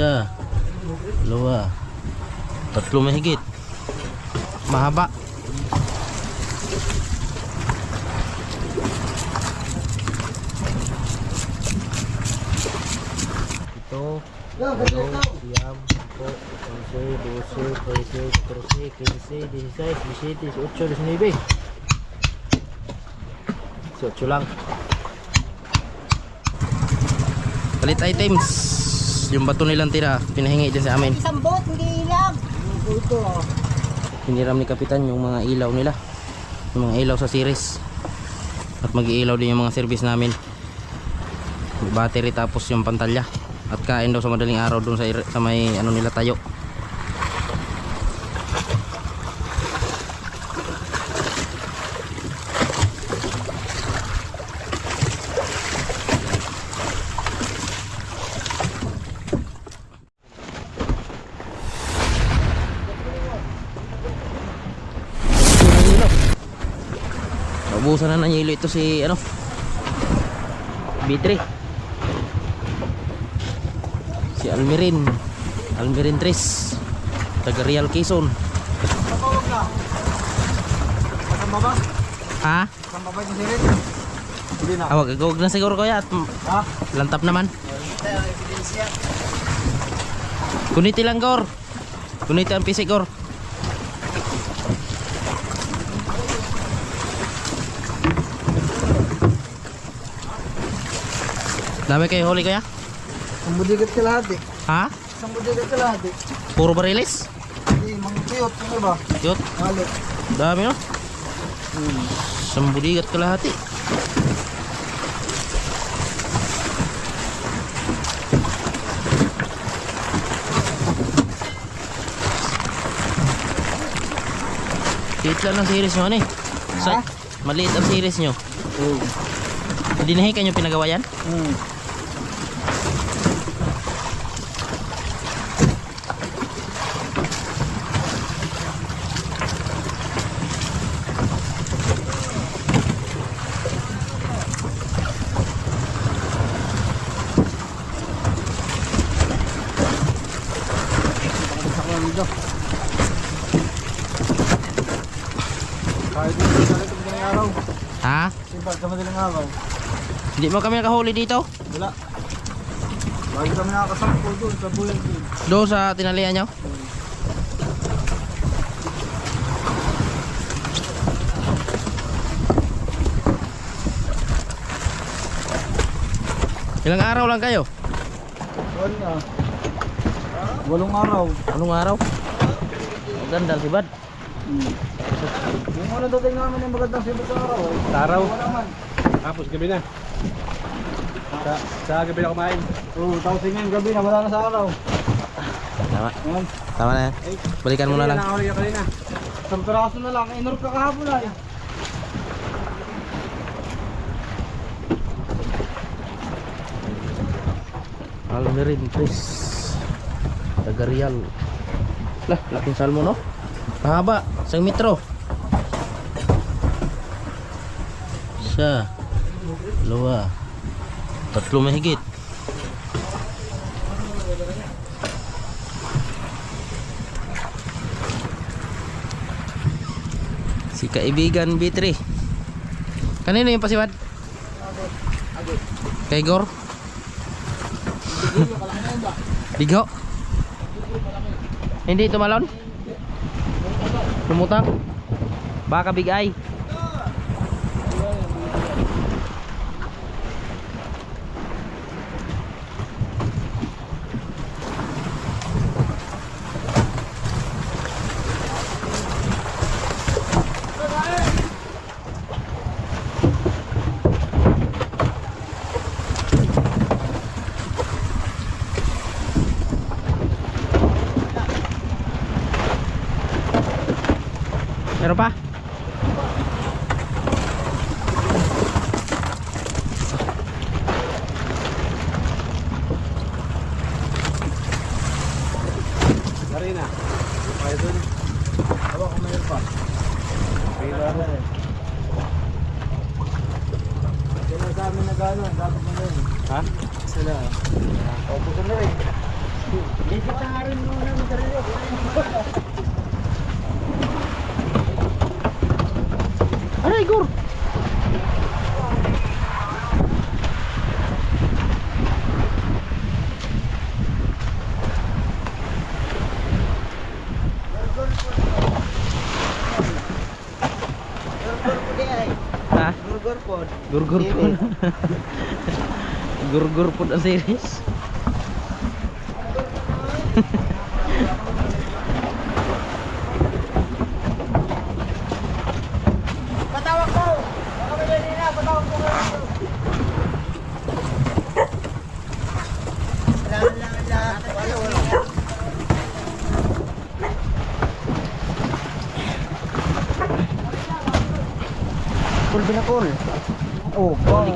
Isa, dalawa, tatlo mahigit. Mahaba. Ito, dalawa, siyam, po, 11, 12, 13, 14, 15, 16, 17, 18, 19. 18 lang. Palit items. Yung bato nilang tira, pinahingi din sa amin. Isang bot, hindi ilang. Hiniram ni Kapitan yung mga ilaw nila. Yung mga ilaw sa series. At mag-iilaw din yung mga service namin. Yung battery tapos yung pantalya. At kain daw sa madaling araw dun sa, sa may ano nila tayo. Yung ilaw. Naubusan na ng ito si ano B3 si Almirin Almirin 3 taga Real Quezon Matawag na. Kasama ba? ha? Kasama ba yung sirit? Hindi na. Ah, wag, wag na siguro kuya at Ha? lantap naman kuniti lang gor kuniti ang pisik gor dami kayo huli kuya? Isang budigat ka lahat eh. ha? Isang budigat ka lahat eh. puro barilis? Hindi, mga cute. Ano ba? yut Halo. dami no? sambudigat kalahati Liit lang ang series nyo ano eh Sa? Maliit ang series nyo Oo. Hindi na kanyo pinagawa yan? Hmm. Kahit hindi sa madaling araw. Ha? Sipag sa madaling araw. Hindi mo kami nakahuli dito? Wala. Lagi kami nakakasampo doon sa buyan doon. Doon sa tinalian nyo? Ilang araw lang kayo? Wala na. Walong araw. Anong araw? Maganda si Bad. Yung ano dating namin yung magandang sibot sa araw. eh. Araw. Wala man. Tapos gabi na. Sa, sa gabi na kumain. Oo, tapos ngayon gabi na wala na sa araw. Tama. Yan. Tama na yan. Balikan mo na lang. Nakahuli ka kanina. Isang piraso na lang. Inor ka kahapon ay. Almerin, Chris. Taga Real. Lah, laking salmo no? Mahaba, isang metro. Isa, dalawa, tatlo mahigit. Si kaibigan B3. Kanino yung pasiwad? Kay Gor? Bigo? Hindi tumalon? Lumutang? Baka big eye? Meron pa? Karina. Kaya dun. Awa kung mayroon pa. Pila na eh. Yan ang sa amin na gano'n. Dapat mo na yun. Ha? Sila. Paupusan na rin. Aray, Igor! Ha? Burger po. Gurgur po. Gurgur po ang series. Patawag ko! Baka may ganyan na, patawag ko nga. Lahat, lahat. Wala, wala. Cool. Oh, balik.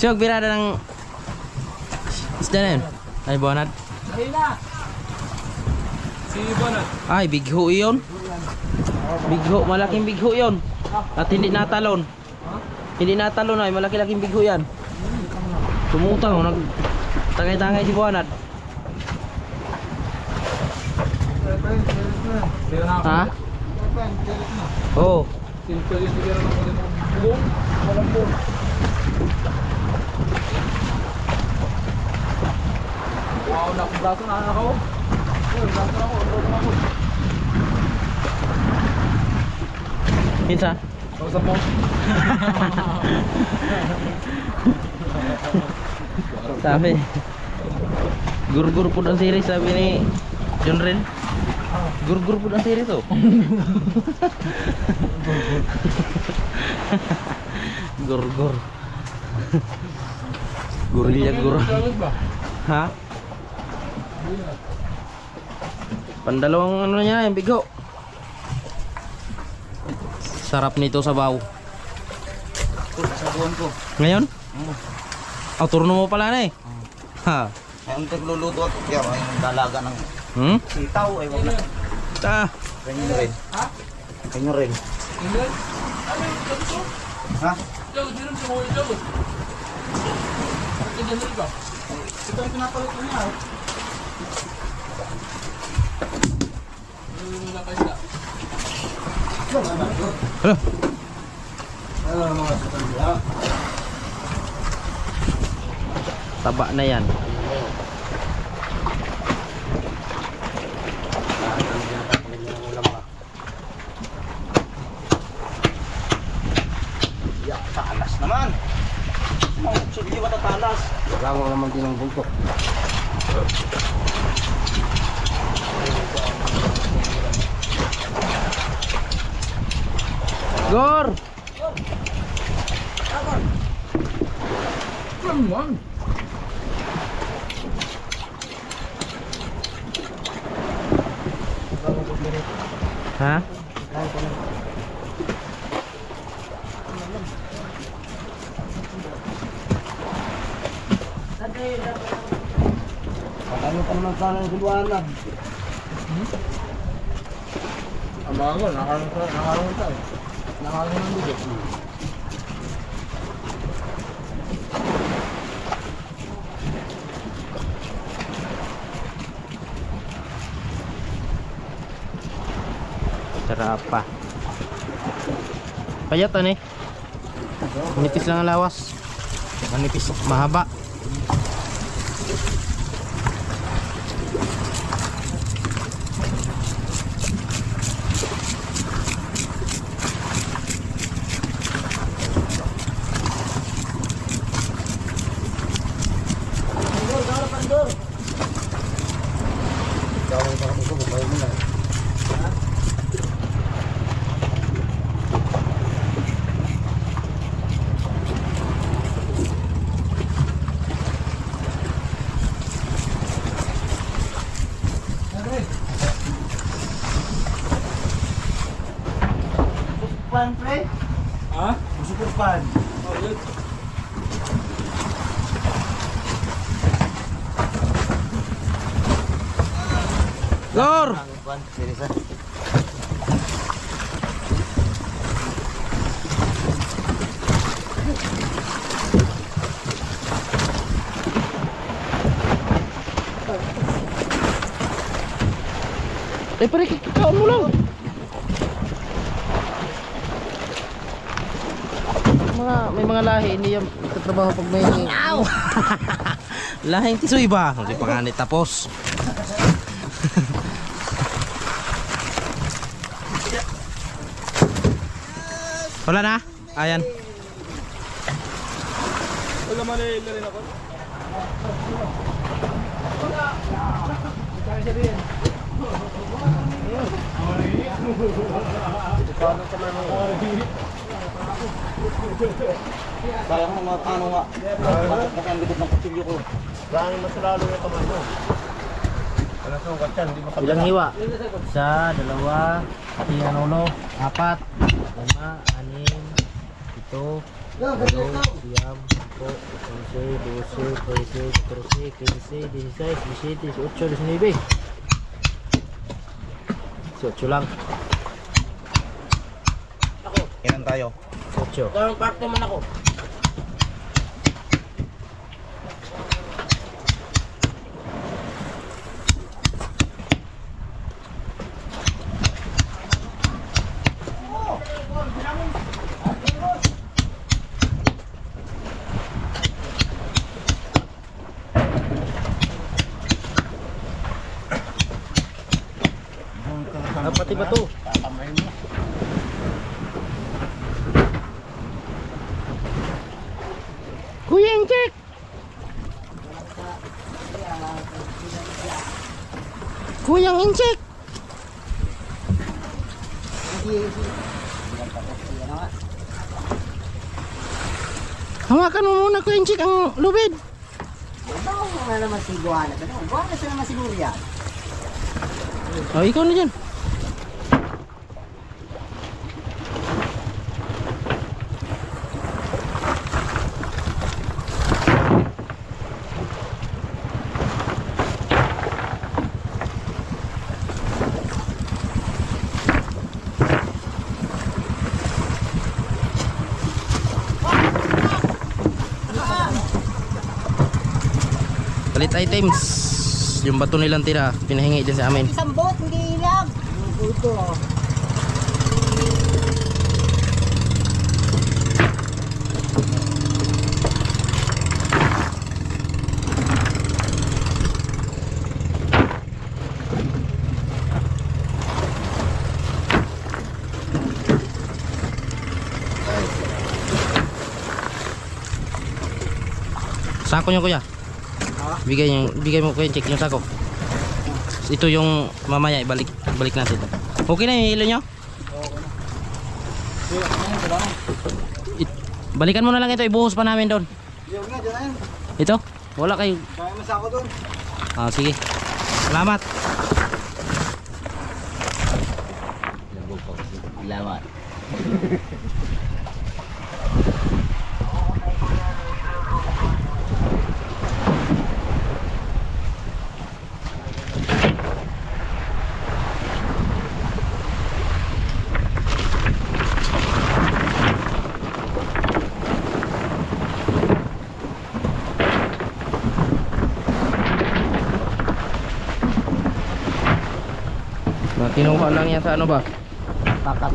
Siyog, birada ng isda na yun. Ay, bonat. Si Bonat. Ay, bigho yun. Bigho, malaking bigho yun. At hindi natalon. Hindi natalon ay, malaki-laking bigho yan. Tumutang, oh, nag tangay-tangay si Bonat. Ha? Oh. Wow, nakabraso na ako. Braso na ako. Na ako. Hinsa? Kausap mo. Sabi. Gurgur po ang series sabi ni John Ren. Gurgur po ang series oh. Gurgur. Gurilya gur. Dalag ba? Ha? Pandalawang ano niya, yung bigo. Sarap nito sa baw. Sabuhan ko. Ngayon? Oh, turno mo pala na eh. Ha? Ang nagluluto at kaya ay dalaga ng Hmm? sitaw ay wag na. Ah, Ganyan rin. Ha? Ganyan rin. Ha? Ito ang pinapalit ko niya. Ano mga sakandila? Taba na yan. Ya, talas naman. Mga sili matatalas. Wala mo naman din ng bulto. Gor! Ha? Ano pa naman sana ng liwanag? Ang mga ko, nakaroon Nakaroon ng bigay. Sarap pa. Payat ano eh. Manipis lang ang lawas. Manipis, mahaba. Ha? Super pan. Oh, yun. Gor! Eh, pare, kikaon mo lang. Mga, may mga lahi, hindi yan tatrabaho pag may... Lahing tisoy ba? Hindi pa nga ni tapos. Wala na? Ayan. Wala man eh, rin ako. Sayang mga ano nga. Bakit ang likod ng kutsilyo ko. Dahil mas lalo yung kamay mo. Ano. Ilang hiwa? Isa, dalawa, tingnan ulo, apat, lima, anim, ito, walo, siyam, sampo, onse, dose, trece, catorce, quince, dieciséis, diecisiete, dieciocho, diecinueve. Dieciocho lang. Ilan tayo? Dieciocho. Parang part naman ako. Ah, pati ba to? Tatamay mo. Kuya Inchik! Kuyang Inchik! Hawakan mo muna Kuya Inchik ang lubid. Ikaw mo naman si Guana. Guana siya naman siguro yan. Oh, ikaw na dyan. Items. Yung bato nilang tira, pinahingi din sa amin. Isang bot, hindi ilang. Ito. Sako nyo kuya. Bigay nyo, bigay mo kuya check yung sako. Ito yung mamaya ibalik balik natin. Okay na yung hilo nyo? It- balikan mo na lang ito, ibuhos pa namin doon. Yung. Ito? Wala kayo. Kaya mo sa ako doon. Ah, sige. Salamat. Salamat. Kinuha lang yan sa ano ba? Pakat.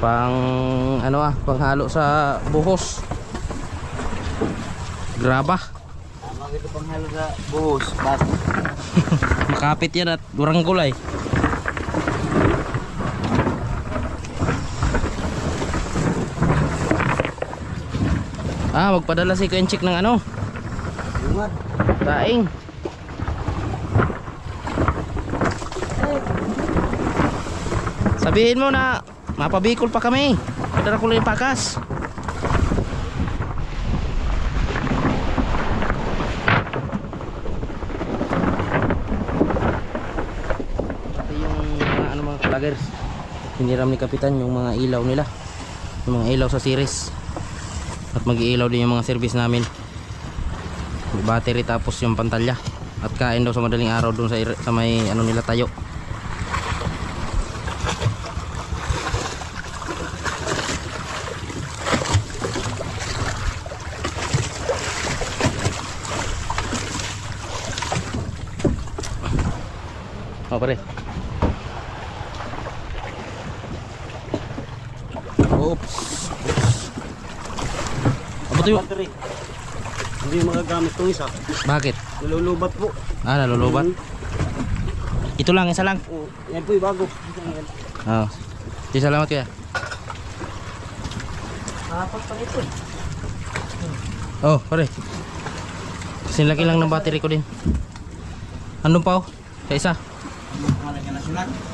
Pang ano ah, panghalo sa buhos. Graba. Tama ito pang halo sa buhos. Makapit yan at durang gulay. Ah, magpadala si Kuenchik ng ano? Yung nga. Daing. Sabihin mo na mapabikol pa kami. Padala ko lang yung pakas. Pati yung mga ano mga vloggers. Hiniram ni Kapitan yung mga ilaw nila. yung mga ilaw sa series at mag-iilaw din yung mga service namin. Battery tapos yung pantalya. At kain daw sa madaling araw dun sa, sa may ano nila tayo. Oh, pare. Yung... Battery. Hindi magagamit itong isa. Bakit? Nilulubat po. Ah, nalulubat. Ito lang, isa lang. Oh, yan po yung bago. Oo. Di salamat kuya. Apat pa ito eh. Oh, pare. Kasi laki lang ng battery ko din. Andun pa oh. Sa isa. Malagyan na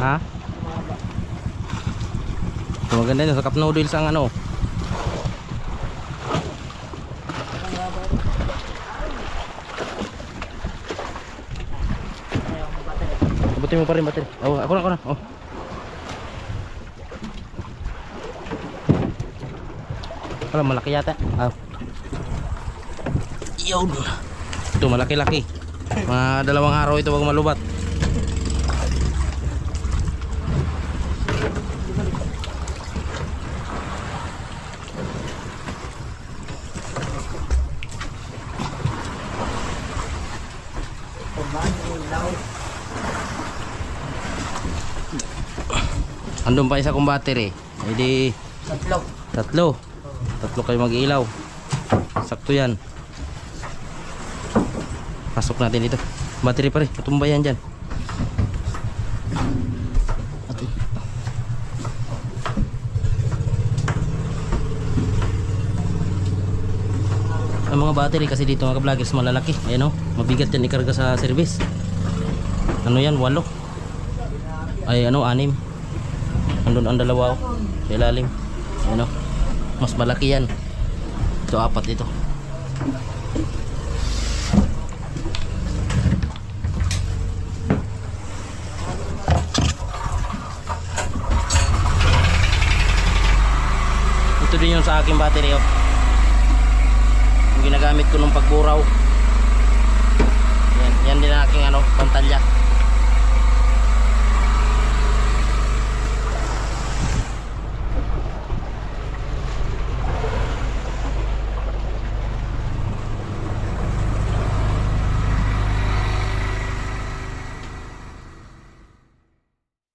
Ha? So, maganda yun. Sa cup noodles ang ano. Abutin mo pa rin battery. Oh, ako na, ako na. Oh. Wala, malaki yata. Ah. Yun. Ito, malaki-laki. Mga dalawang araw ito wag malubat. Andun pa isa kong battery. Eh di Tatlo. tatlo. Tatlo kayo mag-ilaw. Sakto yan. Pasok natin dito. Battery pa rin. Katumba yan dyan. Ang mga battery kasi dito mga vloggers malalaki. Ayan o. Mabigat yan ikarga sa service. Ano yan? Walo. Ay ano? Anim. Andun ang dalawa o. Sa ilalim. Ayan o. Mas malaki yan. Ito apat ito. Ito din yung sa aking battery oh. Yung ginagamit ko nung pagburaw. Yan, yan din ang aking ano, pantalya.